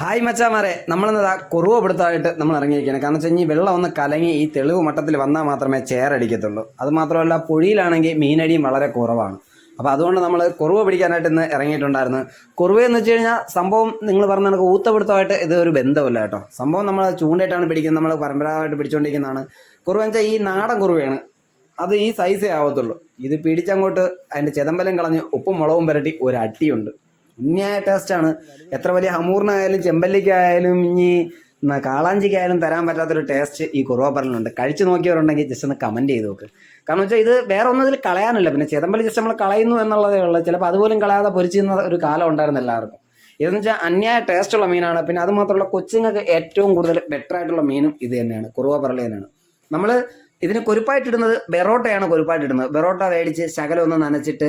Hi മച്ചാമാരെ നമ്മളിന്നതാ കുറുവ പിടുത്തമായിട്ട് നമ്മൾ ഇറങ്ങിയിരിക്കുകയാണ്. കാരണം വെച്ചാൽ ഈ വെള്ളം ഒന്ന് കലങ്ങി ഈ തെളിവ് മട്ടത്തിൽ വന്നാൽ മാത്രമേ ചേരടിക്കത്തുള്ളൂ അത് മാത്രമല്ല പുഴിയിലാണെങ്കിൽ മീനടിയും വളരെ കുറവാണ്. അപ്പോൾ അതുകൊണ്ട് നമ്മൾ കുറുവ പിടിക്കാനായിട്ട് ഇന്ന് ഇറങ്ങിയിട്ടുണ്ടായിരുന്നു. കുറുവ എന്ന് വെച്ച് കഴിഞ്ഞാൽ സംഭവം നിങ്ങൾ പറഞ്ഞ കണക്ക് ഊത്തപിടുത്തമായിട്ട് ഇത് ഒരു ബന്ധമില്ല കേട്ടോ. സംഭവം നമ്മൾ ചൂണ്ടയിട്ടാണ് പിടിക്കുന്നത് നമ്മൾ പരമ്പരാഗതമായിട്ട് പിടിച്ചുകൊണ്ടിരിക്കുന്നതാണ്. കുറുവ വെച്ചാൽ ഈ നാടൻ കുറുവയാണ് അത് ഈ സൈസേ ആവത്തുള്ളൂ. ഇത് പിടിച്ചങ്ങോട്ട് അതിന്റെ ചെതമ്പലം കളഞ്ഞ് ഉപ്പും മുളകും പുരട്ടി ഒരു അട്ടിയുണ്ട്. ഉണ്ണിയായ ടേസ്റ്റാണ് എത്ര വലിയ ഹമൂറിനായാലും ചെമ്പല്ലിക്കായാലും ഇനി കാളാഞ്ചിക്കായാലും തരാൻ പറ്റാത്തൊരു ടേസ്റ്റ് ഈ കുറുവാപ്പറലിനുണ്ട് കഴിച്ചു നോക്കിയവരുണ്ടെങ്കിൽ ജസ്റ്റ് ഒന്ന് കമന്റ് ചെയ്ത് നോക്ക്. കാരണം വെച്ചാൽ ഇത് വേറെ ഒന്നും ഇതിൽ കളയാനില്ല. പിന്നെ ചെതമ്പലി ജസ്റ്റ് നമ്മൾ കളയുന്നു എന്നുള്ളതേ ഉള്ളൂ. ചിലപ്പോൾ അതുപോലും കളയാതെ പൊരിച്ചിരുന്ന ഒരു കാലം ഉണ്ടായിരുന്നു എല്ലാവർക്കും. ഇതെന്ന് വെച്ചാൽ അന്യായ ടേസ്റ്റുള്ള മീനാണ്. പിന്നെ അത് മാത്രമല്ല കൊച്ചുങ്ങൾക്ക് ഏറ്റവും കൂടുതൽ ബെറ്റർ ആയിട്ടുള്ള മീനും ഇത് തന്നെയാണ്. കുറുവാപ്പറലി തന്നെയാണ്. നമ്മൾ ഇതിന് കൊരുപ്പായിട്ടിടുന്നത് ബെറോട്ടയാണ് കൊരുപ്പായിട്ടിടുന്നത്. ബെറോട്ട മേടിച്ച് ശകലം ഒന്ന് നനച്ചിട്ട്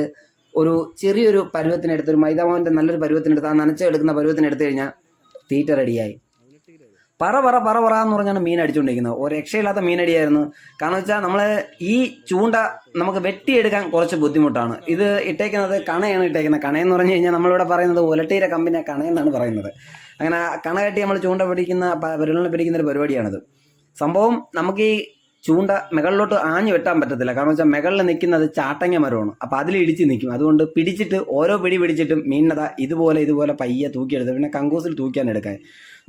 ഒരു ചെറിയൊരു പരുവത്തിനെടുത്ത് ഒരു മൈദാമാവിന്റെ നല്ലൊരു പരുവത്തിനെടുത്ത് ആ നനച്ചെടുക്കുന്ന പരുവത്തിനെടുത്ത് കഴിഞ്ഞാൽ തീറ്റ റെഡിയായി. പറ പറ പറ പറ എന്ന് പറഞ്ഞാണ് മീൻ അടിച്ചുകൊണ്ടിരിക്കുന്നത് ഒരു രക്ഷയില്ലാത്ത മീനടിയായിരുന്നു കാരണം വെച്ചാൽ നമ്മൾ ഈ ചൂണ്ട നമുക്ക് വെട്ടിയെടുക്കാൻ കുറച്ച് ബുദ്ധിമുട്ടാണ്. ഇത് ഇട്ടേക്കുന്നത് കണയാണ് ഇട്ടേക്കുന്നത്. കണയെന്ന് പറഞ്ഞു കഴിഞ്ഞാൽ നമ്മളിവിടെ പറയുന്നത് ഒലട്ടീര കമ്പനിയെ കണയെന്നാണ് പറയുന്നത്. അങ്ങനെ കണ കെട്ടി നമ്മൾ ചൂണ്ട പിടിക്കുന്ന വിരലിനെ പിടിക്കുന്ന ഒരു പരിപാടിയാണിത്. സംഭവം നമുക്ക് ഈ ചൂണ്ട മുകളിലോട്ട് ആഞ്ഞു വെട്ടാൻ പറ്റത്തില്ല. കാരണം വെച്ചാൽ മുകളിൽ നിൽക്കുന്നത് ചാട്ടങ്ങ മരമാണ്. അപ്പോൾ അതിൽ ഇടിച്ച് നിൽക്കും. അതുകൊണ്ട് പിടിച്ചിട്ട് ഓരോ പിടി പിടിച്ചിട്ടും മീനത ഇതുപോലെ ഇതുപോലെ പയ്യെ തൂക്കിയെടുത്ത് പിന്നെ കങ്കൂസിൽ തൂക്കിയാണ് എടുക്കാൻ.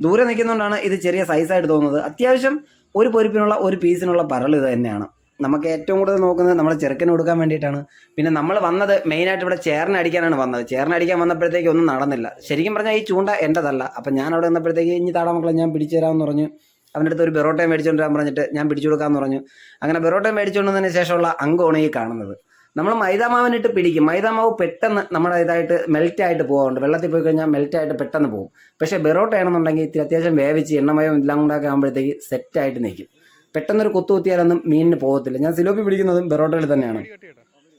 ദൂരെ നിൽക്കുന്നതുകൊണ്ടാണ് ഇത് ചെറിയ സൈസായിട്ട് തോന്നുന്നത്. അത്യാവശ്യം ഒരു പൊരിപ്പിനുള്ള ഒരു പീസിനുള്ള പരൽ ഇത് തന്നെയാണ്. നമുക്ക് ഏറ്റവും കൂടുതൽ നോക്കുന്നത് നമ്മൾ ചെറുക്കന് കൊടുക്കാൻ വേണ്ടിയിട്ടാണ്. പിന്നെ നമ്മൾ വന്നത് മെയിനായിട്ട് ഇവിടെ ചേർന്നടിക്കാനാണ് വന്നത്. ചേർന്നടിക്കാൻ വന്നപ്പോഴത്തേക്ക് ഒന്നും നടന്നില്ല. ശരിക്കും പറഞ്ഞാൽ ഈ ചൂണ്ട എന്റെതല്ല അപ്പം ഞാൻ അവിടെ വന്നപ്പോഴത്തേക്ക് ഇനി താടാ മക്കളെ ഞാൻ പിടിച്ചു തരാമെന്ന് പറഞ്ഞു അവന്റെ അടുത്ത് ഒരു ബെറോട്ടയും മേടിച്ചുകൊണ്ട് വരാൻ പറഞ്ഞിട്ട് ഞാൻ പിടിച്ചു കൊടുക്കാമെന്ന് പറഞ്ഞു. അങ്ങനെ ബെറോട്ടയും മേടിച്ചുകൊണ്ടതിന് ശേഷമുള്ള അംഗമാണ് ഈ കാണുന്നത്. നമ്മൾ മൈദാമാവിനിട്ട് പിടിക്കും. മൈദാമാവ് പെട്ടെന്ന് നമ്മുടെ ഇതായിട്ട് മെൽറ്റ് ആയിട്ട് പോകാറുണ്ട് വെള്ളത്തിൽ പോയി കഴിഞ്ഞാൽ മെൽറ്റ് ആയിട്ട് പെട്ടെന്ന് പോകും. പക്ഷേ ബെറോട്ട ആണെന്നുണ്ടെങ്കിൽ ഇത്തിരി അത്യാവശ്യം വേവിച്ച് എണ്ണമയം എല്ലാം കൊണ്ടൊക്കെ ആകുമ്പോഴത്തേക്ക് സെറ്റായിട്ട് നിൽക്കും. പെട്ടെന്നൊരു കുത്തു കുത്തിയാലൊന്നും മീനിന് പോകത്തില്ല. ഞാൻ സിലോപ്പി പിടിക്കുന്നതും ബെറോട്ടയിൽ തന്നെയാണ്.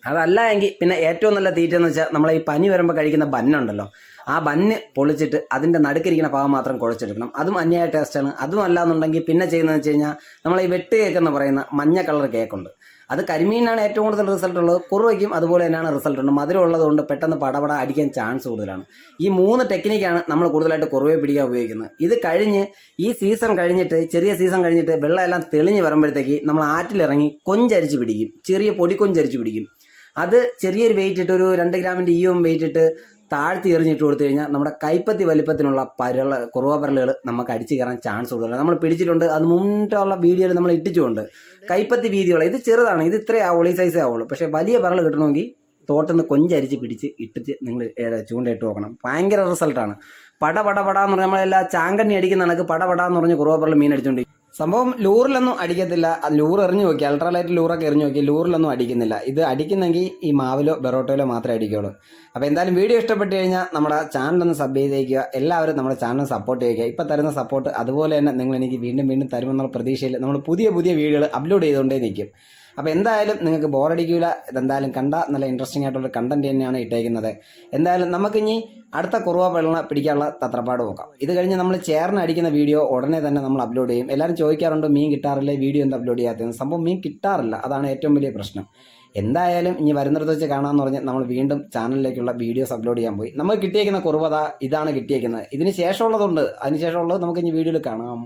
അതല്ല എങ്കിൽ പിന്നെ ഏറ്റവും നല്ല തീറ്റ എന്ന് വെച്ചാൽ നമ്മൾ ഈ പനി വരുമ്പോൾ കഴിക്കുന്ന ബന്നുണ്ടല്ലോ ആ ബന്ന് പൊളിച്ചിട്ട് അതിന്റെ നടുക്കിരിക്കുന്ന ഭാഗം മാത്രം കുഴച്ചെടുക്കണം. അതും അന്യായ ടേസ്റ്റാണ് അതും അല്ല എന്നുണ്ടെങ്കിൽ പിന്നെ ചെയ്യുന്നതെന്ന് വെച്ച് കഴിഞ്ഞാൽ നമ്മൾ ഈ വെട്ട് കേക്ക് എന്ന് പറയുന്ന മഞ്ഞ കളർ കേക്കുണ്ട് അത് കരിമീനാണ് ഏറ്റവും കൂടുതൽ റിസൾട്ട് ഉള്ളത്. കുറുവയ്ക്കും അതുപോലെ തന്നെയാണ് റിസൾട്ട് ഉണ്ട്. മധുരം ഉള്ളതുകൊണ്ട് പെട്ടെന്ന് പടപട അടിക്കാൻ ചാൻസ് കൂടുതലാണ്. ഈ മൂന്ന് ടെക്നിക്കാണ് നമ്മൾ കൂടുതലായിട്ട് കുറുവയെ പിടിക്കാൻ ഉപയോഗിക്കുന്നത്. ഇത് കഴിഞ്ഞ് ഈ സീസൺ കഴിഞ്ഞിട്ട് ചെറിയ സീസൺ കഴിഞ്ഞിട്ട് വെള്ളം എല്ലാം തെളിഞ്ഞ് വരുമ്പോഴത്തേക്ക് നമ്മൾ ആറ്റിലിറങ്ങി കൊഞ്ചരിച്ച് പിടിക്കും. ചെറിയ പൊടി കൊഞ്ചരിച്ച് പിടിക്കും. അത് ചെറിയൊരു വെയിറ്റ് ഇട്ട് ഒരു രണ്ട് ഗ്രാമിന്റെ ഈയും വെയിറ്റ് ഇട്ട് താഴ്ത്തി എറിഞ്ഞിട്ട് കൊടുത്തു കഴിഞ്ഞാൽ നമ്മുടെ കൈപ്പത്തി വലിപ്പത്തിനുള്ള പരള കുറവ പരലുകൾ നമുക്ക് അടിച്ചു കയറാൻ ചാൻസ് കൂടുതലാണ്. നമ്മൾ പിടിച്ചിട്ടുണ്ട് അത് മുന്നിട്ടുള്ള വീഡിയോയിൽ നമ്മൾ ഇട്ടിച്ചുകൊണ്ട് കൈപ്പത്തി വീതിയുള്ള ഇത് ചെറുതാണ് ഇത് ഇത്രേ ആവുള്ളൂ ഈ സൈസേ ആവുള്ളൂ. പക്ഷേ വലിയ പരൽ കിട്ടണമെങ്കിൽ തോട്ടിൽ കൊഞ്ചരിച്ച് പിടിച്ച് ഇട്ടിച്ച് നിങ്ങൾ ചൂണ്ടയിട്ട് നോക്കണം ഭയങ്കര റിസൾട്ടാണ് പട പട പട എന്ന് പറഞ്ഞാൽ നമ്മളെല്ലാം ചാങ്കണ്ണി അടിക്കുന്ന കണക്ക് പട പട എന്ന് പറഞ്ഞ് കുറവ പരൽ മീൻ അടിച്ചുകൊണ്ട് സംഭവം ലൂറിലൊന്നും അടിക്കത്തില്ല. ലൂർ എറിഞ്ഞു നോക്കി. അൾട്രാലൈറ്റ് ലൂറൊക്കെ എറിഞ്ഞു നോക്കി. ലൂറിലൊന്നും അടിക്കുന്നില്ല. ഇത് അടിക്കുന്നെങ്കിൽ ഈ മാവിലോ ബെറോട്ടയിലോ മാത്രമേ അടിക്കുകയുള്ളൂ അപ്പോൾ എന്തായാലും വീഡിയോ ഇഷ്ടപ്പെട്ട് കഴിഞ്ഞാൽ നമ്മുടെ ചാനലൊന്ന് സബ് ചെയ്തേക്കുക. എല്ലാവരും നമ്മുടെ ചാനൽ സപ്പോർട്ട് ചെയ്യുക. ഇപ്പോൾ തരുന്ന സപ്പോർട്ട് അതുപോലെ തന്നെ നിങ്ങൾ എനിക്ക് വീണ്ടും വീണ്ടും തരുമെന്നുള്ള പ്രതീക്ഷയിൽ നമ്മൾ പുതിയ പുതിയ വീഡിയോകൾ അപ്ലോഡ് ചെയ്തുകൊണ്ടേ നിൽക്കും. അപ്പോൾ എന്തായാലും നിങ്ങൾക്ക് ബോറടിക്കില്ല ഇതെന്തായാലും കണ്ട നല്ല ഇൻട്രസ്റ്റിംഗ് ആയിട്ടുള്ള കണ്ടന്റ് തന്നെയാണ് ഇട്ടേക്കുന്നത്. എന്തായാലും നമുക്കിനി അടുത്ത കുറുവ വെള്ളം പിടിക്കാനുള്ള തത്രപ്പാട് നോക്കാം. ഇത് കഴിഞ്ഞ് നമ്മൾ ചേർന്ന് അടിക്കുന്ന വീഡിയോ ഉടനെ തന്നെ നമ്മൾ അപ്ലോഡ് ചെയ്യും. എല്ലാവരും ചോദിക്കാറുണ്ട് മീൻ കിട്ടാറില്ല? വീഡിയോ എന്താ അപ്ലോഡ് ചെയ്യാത്തത് സംഭവം മീൻ കിട്ടാറില്ല. അതാണ് ഏറ്റവും വലിയ പ്രശ്നം. എന്തായാലും ഇനി വരുന്നിടത്ത് വെച്ച് കാണാമെന്ന് പറഞ്ഞ് നമ്മൾ വീണ്ടും ചാനലിലേക്കുള്ള വീഡിയോസ് അപ്ലോഡ് ചെയ്യാൻ പോയി. നമുക്ക് കിട്ടിയേക്കുന്ന കുറുവത ഇതാണ് കിട്ടിയേക്കുന്നത്. ഇതിന് ശേഷമുള്ളതുണ്ട്. അതിന് ശേഷമുള്ളത് നമുക്ക് ഇനി വീഡിയോയിൽ കാണാം.